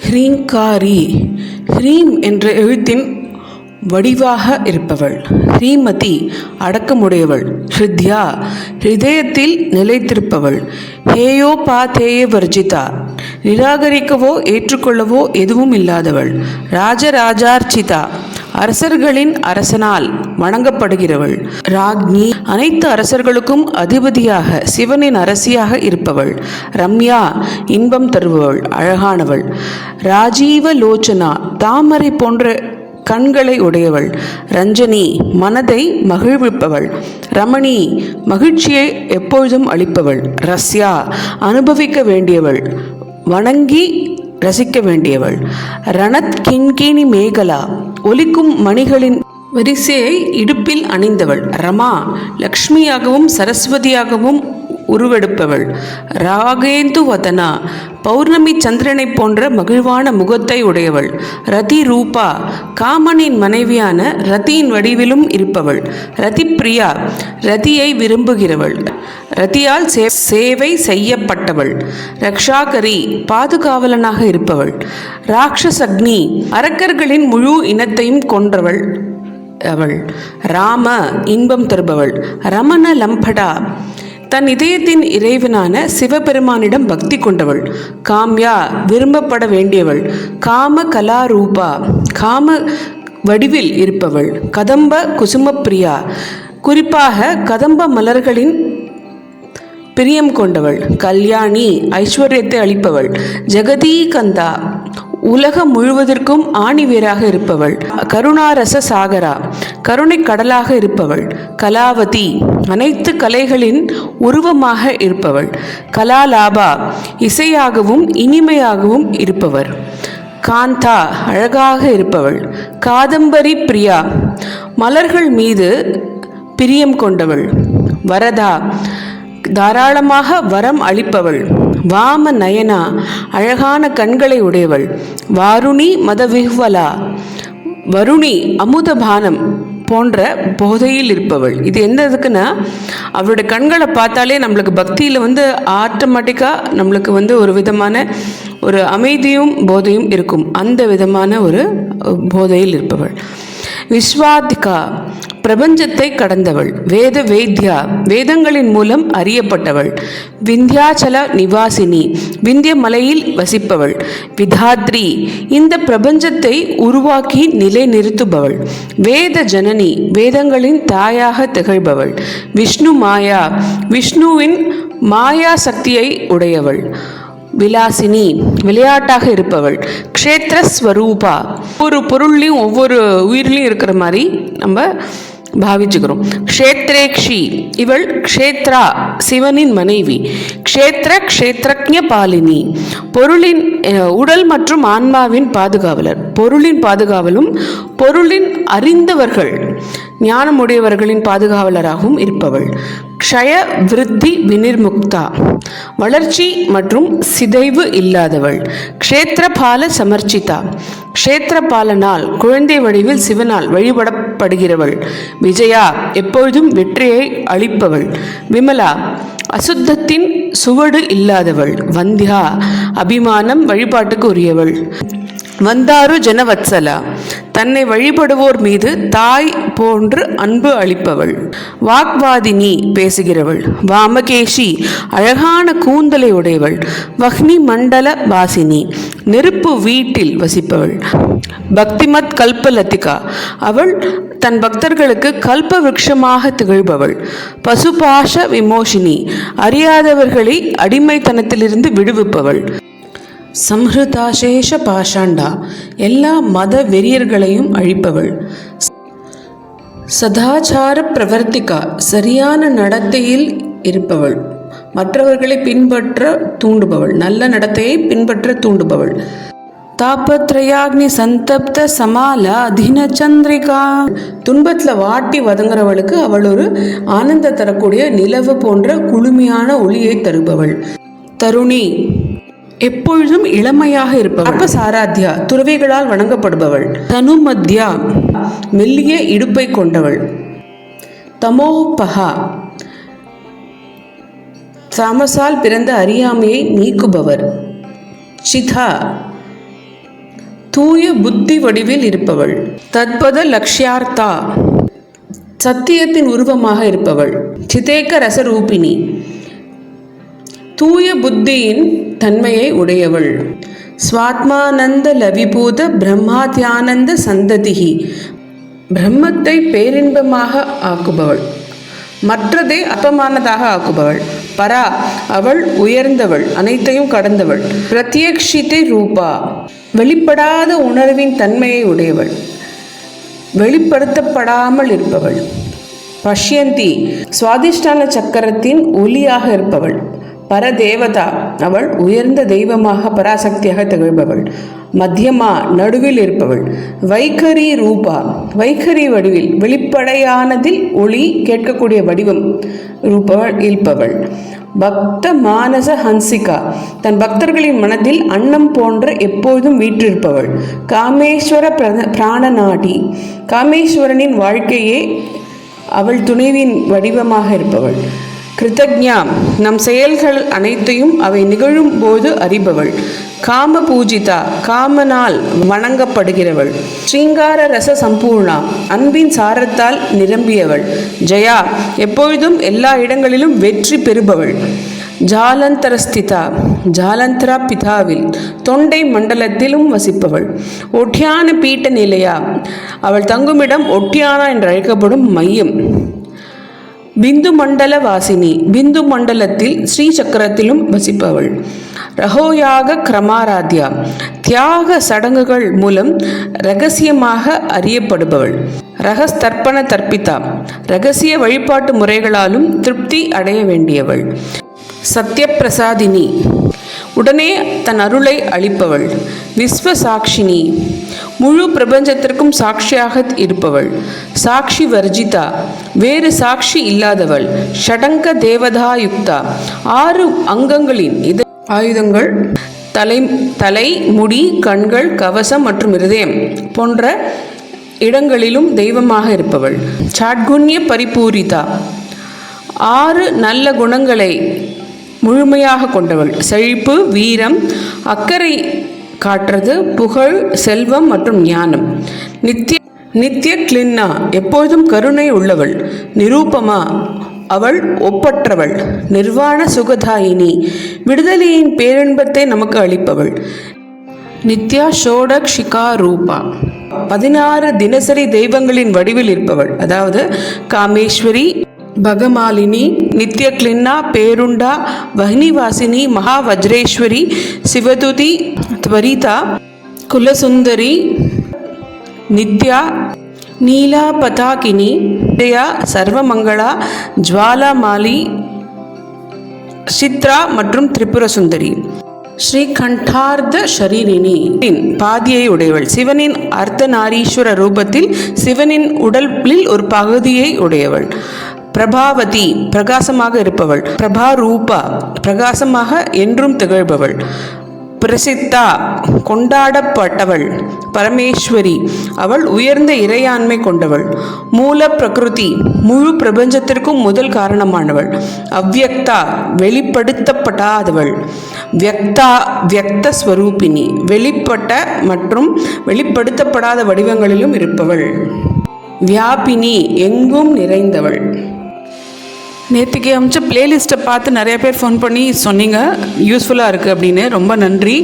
ஹ்ரீங்காரி ஹ்ரீம் என்ற எழுத்தின் வடிவாக இருப்பவள். ஸ்ரீமதி அடக்கமுடையவள். ஹிருத்யா ஹிருதயத்தில் நிலைத்திருப்பவள். ஹேயோ பா வர்ஜிதா. நிராகரிக்கவோ ஏற்றுக்கொள்ளவோ எதுவும் இல்லாதவள். ராஜராஜார்ச்சிதா அரசர்களின் அரசனால் வணங்கப்படுகிறவள். ராக்னி அனைத்து அரசர்களுக்கும் அதிபதியாக சிவனின் அரசியாக இருப்பவள். ரம்யா இன்பம் தருபவள் அழகானவள். ராஜீவ லோச்சனா தாமரை போன்ற கண்களை உடையவள். ரஞ்சனி மனதை மகிழ்விப்பவள். ரமணி மகிழ்ச்சியை எப்பொழுதும் அளிப்பவள். ரஸ்யா அனுபவிக்க வேண்டியவள். வணங்கி ரசிக்க வேண்டியவள். ரணத் கிண்கிணி மேகலா ஒலிக்கும் மணிகளின் வரிசையை இடுப்பில் அணிந்தவள். ரமா லக்ஷ்மியாகவும் சரஸ்வதியாகவும் உருவெடுப்பவள். ராகேந்து வதனா பௌர்ணமி சந்திரனை போன்ற மகிழ்வான முகத்தை உடையவள். ரதி ரூபா காமனின் மனைவியான ரதியின் வடிவிலும் இருப்பவள். ரதி பிரியா ரதியை விரும்புகிறவள். ரதியால் சே சேவை செய்யப்பட்டவள். ரக்ஷாகரி பாதுகாவலனாக இருப்பவள். ராட்சசக்னி அரக்கர்களின் முழு இனத்தையும் கொன்றவள் அவள். ராம இன்பம் தருபவள். ரமண லம்படா தன் இதயத்தின் இறைவனான சிவபெருமானிடம் பக்தி கொண்டவள். காம்யா விரும்பப்பட வேண்டியவள். காம கலாரூபா காம வடிவில் இருப்பவள். கதம்ப குசுமப்பிரியா குறிப்பாக கதம்ப மலர்களின் பிரியம் கொண்டவள். கல்யாணி ஐஸ்வர்யத்தை அளிப்பவள். ஜெகதீகந்தா உலகம் முழுவதற்கும் ஆணிவேராக இருப்பவள். கருணாரச சாகரா கருணை கடலாக இருப்பவள். கலாவதி அனைத்து கலைகளின் உருவமாக இருப்பவள். கலாலாபா இசையாகவும் இனிமையாகவும் இருப்பவர். காந்தா அழகாக இருப்பவள். காதம்பரி பிரியா மலர்கள் மீது பிரியம் கொண்டவள். வரதா தாராளமாக வரம் அளிப்பவள். வாம நயனா அழகான கண்களை உடையவள். வாருணி மதவிஹ்வலா வருணி அமுதபானம் போன்ற போதையில் இருப்பவள். இது எந்த இதுக்குன்னா அவளுடைய கண்களை பார்த்தாலே நம்மளுக்கு பக்தியில் வந்து ஆட்டோமேட்டிக்காக நம்மளுக்கு வந்து ஒரு விதமான ஒரு அமைதியும் போதையும் இருக்கும். அந்த விதமான ஒரு போதையில் இருப்பவள். விஸ்வாதிகா பிரபஞ்சத்தை கடந்தவள். வேத வேத்யா வேதங்களின் மூலம் அறியப்பட்டவள். விந்தியாச்சல நிவாசினி விந்திய மலையில் வசிப்பவள். விதாத்ரி இந்த பிரபஞ்சத்தை உருவாக்கி நிலைநிறுத்துபவள். வேத ஜனனி வேதங்களின் தாயாக திகழ்பவள். விஷ்ணு மாயா விஷ்ணுவின் மாயா சக்தியை உடையவள். விலாசினி விளையாட்டாக இருப்பவள். க்ஷேத்திரஸ்வரூபா ஒவ்வொரு பொருள்லையும் ஒவ்வொரு உயிர்லையும் இருக்கிற மாதிரி நம்ம பாவிச்சுக்கிறோம். க்ஷேத்ரேக்ஷி இவள் க்ஷேத்ரா சிவனின் மனைவி. க்ஷேத்ர க்ஷேத்ரஜ பாலினி. பொருளின் உடல் மற்றும் ஆன்மாவின் பாதுகாவலர். பொருளின் பாதுகாவலும் பொருளின் அறிந்தவர்கள். ஞானமுடையவர்களின் பாதுகாவலராகவும் இருப்பவள். க்ஷய விருத்தி வினிர்முக்தா. வளர்ச்சி மற்றும் சிதைவு இல்லாதவள். க்ஷேத்திரபால சமர்ச்சிதா. க்ஷேத்திரபாலனால் குழந்தை வடிவில் சிவனால் வழிபடப்படுகிறவள். விஜயா எப்பொழுதும் வெற்றியை அளிப்பவள். விமலா அசுத்தத்தின் சுவடு இல்லாதவள். வந்தியா அபிமானம் வழிபாட்டுக்கு உரியவள். வந்தாரு ஜனவத்சலா. தன்னை வழிபடுவோர் மீது தாய் போன்று அன்பு அளிப்பவள். வாக்வாதினி பேசுகிறவள். வாமகேஷி அழகான கூந்தலை உடையவள். வஹ்னி மண்டல வாசினி நெருப்பு வீட்டில் வசிப்பவள். பக்திமத் கல்பலத்திகா அவள் தன் பக்தர்களுக்கு கல்ப விருட்சமாக திகழ்பவள். பசுபாஷ விமோஷினி அறியாதவர்களை அடிமைத்தனத்திலிருந்து விடுவிப்பவள். சம்ஹிருதாசேஷ பாஷாண்டா. எல்லா மத வெறியர்களையும் அழிப்பவள். சதாச்சார பிரவர்த்திகா சரியான நடத்தையில் இருப்பவள். மற்றவர்களை பின்பற்ற தூண்டுபவள். நல்ல நடத்தையை பின்பற்ற தூண்டுபவள். தாபத்ரயாக்னி சந்தப்த சமால அதின சந்திரிகா. துன்பத்தில் வாட்டி வதங்குறவளுக்கு அவள் ஒரு ஆனந்த தரக்கூடிய நிலவு போன்ற குளுமையான ஒளியை தருபவள். தருணி எப்பொழுதும் இளமையாக இருப்பவள். அப்ப சாராத்யா துறவிகளால் வணங்கப்படுபவள். தனுமத்யா மெல்லிய இடுப்பை கொண்டவள். தமோபகா தாமசால் பிறந்த அறியாமையை நீக்குபவர். சிதா தூய புத்தி வடிவில் இருப்பவள். தத்பத லக்ஷ்யார்த்தா சத்தியத்தின் உருவமாக இருப்பவள். சிதேக்க ரசரூபிணி தூய புத்தியின் தன்மையை உடையவள். ஸ்வாத்மானந்த லவிபூத பிரம்மாத்தியானந்த சந்ததிகி பிரம்மத்தை பேரின்பமாக ஆக்குபவள். மற்றதை அப்பமானதாக ஆக்குபவள். பரா அவள் உயர்ந்தவள் அனைத்தையும் கடந்தவள். பிரத்யக்ஷிதை ரூபா. வெளிப்படாத உணர்வின் தன்மையை உடையவள். வெளிப்படுத்தப்படாமல் இருப்பவள். பஷ்யந்தி சுவாதிஷ்டான சக்கரத்தின் ஒலியாக இருப்பவள். பரதேவதா. அவள் உயர்ந்த தெய்வமாக பராசக்தியாக திகழ்பவள். மத்தியமா நடுவில் இருப்பவள். வைகரி ரூபா. வைகரி வடிவில் வெளிப்படையானதில் ஒளி கேட்கக்கூடிய வடிவம் ரூபவள் இருப்பவள். பக்த மானச ஹன்சிகா. தன் பக்தர்களின் மனதில் அன்னம் போன்ற எப்போதும் வீற்றிருப்பவள். காமேஸ்வர பிராணநாடி. காமேஸ்வரனின் வாழ்க்கையே அவள் துணைவின் வடிவமாக இருப்பவள். கிருத்தஜ்ஞா நம் செயல்கள் அனைத்தையும் அவை நிகழும் போது அறிபவள். காம பூஜிதா காமனால் வணங்கப்படுகிறவள். ஸ்ரீங்கார ரச சம்பூர்ணா அன்பின் சாரத்தால் நிரம்பியவள். ஜெயா எப்பொழுதும் எல்லா இடங்களிலும் வெற்றி பெறுபவள். ஜாலந்தரஸ்திதா ஜாலந்தரா பிதாவில் தொண்டை மண்டலத்திலும் வசிப்பவள். ஒட்டியான பீட்ட நிலையா அவள் தங்குமிடம் ஒட்டியானா என்று அழைக்கப்படும் மையம். பிந்து மண்டல வாசினி பிந்து மண்டலத்தில் ஸ்ரீ சக்கரத்திலும் வசிப்பவள். ரகோயாக கிரமாராத்யா. தியாக சடங்குகள் மூலம் ரகசியமாக அறியப்படுபவள். ரகஸ்தர்ப்பண தர்ப்பிதா. ரகசிய வழிபாட்டு முறைகளாலும் திருப்தி அடைய வேண்டியவள். சத்யப்பிரசாதினி. உடனே தன் அருளை அளிப்பவள். விஸ்வ சாட்சினி முழு பிரபஞ்சத்திற்கும் சாட்சியாக இருப்பவள். சாட்சி வர்ஜிதா வேறு சாட்சி இல்லாதவள். ஷடங்க தேவதா யுக்தா ஆறு அங்கங்களின் இத ஆயுதங்கள் தலை தலை முடி கண்கள் கவசம் மற்றும் இருதயம் போன்ற இடங்களிலும் தெய்வமாக இருப்பவள். சாட்குண்ய பரிபூரிதா ஆறு நல்ல குணங்களை முழுமையாக கொண்டவள். செழிப்பு வீரம் அக்கறை காட்டுறது புகழ் செல்வம் மற்றும் ஞானம். நித்திய நித்திய கிளின்னா எப்போதும் கருணை உள்ளவள். நிரூபமா அவள் ஒப்பற்றவள். நிர்வாண சுகதாயினி. விடுதலையின் பேரின்பத்தை நமக்கு அளிப்பவள். நித்யா ஷோடக்ஷிகா ரூபா. பதினாறு தினசரி தெய்வங்களின் வடிவில் இருப்பவள். அதாவது காமேஸ்வரி பகமாலினி நித்ய கிளின்னா பேருண்டா வஹ்னிவாசினி மகாவஜ்ரேஸ்வரி சிவதுதி துவரிதா குலசுந்தரி நித்யா நீலா பதாகினி ஜெயா சர்வமங்களா ஜுவாலாமாலி சித்ரா மற்றும் திரிபுர சுந்தரி ஸ்ரீகண்டார்த்த ஷரீரினி பாதியை உடையவள். சிவனின் அர்த்தநாரீஸ்வர ரூபத்தில் சிவனின் உடலில் ஒரு பகுதியை உடையவள். பிரபாவதி பிரகாசமாக இருப்பவள். பிரபா ரூபா பிரகாசமாக என்றும் திகழ்பவள். பிரசித்தா கொண்டாடப்பட்டவள். பரமேஸ்வரி அவள் உயர்ந்த இறையாண்மை கொண்டவள். மூல பிரகிருதி முழு பிரபஞ்சத்திற்கும் முதல் காரணமானவள். அவ்யக்தா வெளிப்படுத்தப்படாதவள். வியக்தா வியக்த ஸ்வரூபினி வெளிப்பட்ட மற்றும் வெளிப்படுத்தப்படாத வடிவங்களிலும் இருப்பவள். வியாபினி எங்கும் நிறைந்தவள். நேற்றுக்கு அமிச்ச பிளேலிஸ்ட்டை பார்த்து நிறைய பேர் ஃபோன் பண்ணி சொன்னீங்க. யூஸ்ஃபுல்லாக இருக்குது அப்படின்னு. ரொம்ப நன்றி.